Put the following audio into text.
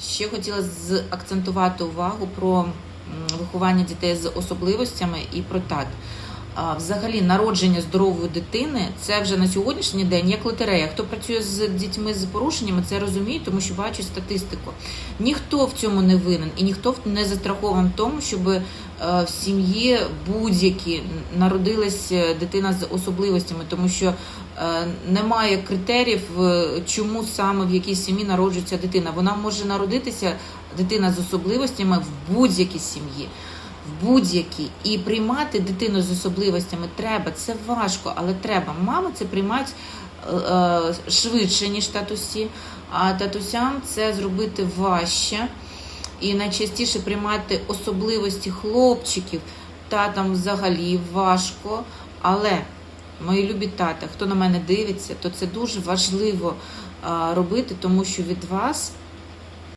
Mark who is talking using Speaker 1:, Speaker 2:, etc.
Speaker 1: Ще хотіла акцентувати увагу про виховання дітей з особливостями і про тат. Взагалі, народження здорової дитини це вже на сьогоднішній день як лотерея. Хто працює з дітьми з порушеннями, це розуміє, тому що бачить статистику. Ніхто в цьому не винен і ніхто не застрахований в тому, щоб е, в сім'ї будь-які народилась е, дитина з особливостями, тому що е, немає критеріїв, чому саме в якій сім'ї народжується дитина. Вона може народитися дитина з особливостями в будь-якій сім'ї. В будь-якій і приймати дитину з особливостями треба. Це важко, але треба. Мами це приймати е, е, швидше ніж татусі, а татусям це зробити важче і найчастіше приймати особливості хлопчиків татам взагалі важко. Але мої любі тата, хто на мене дивиться, то це дуже важливо а, робити, тому що від вас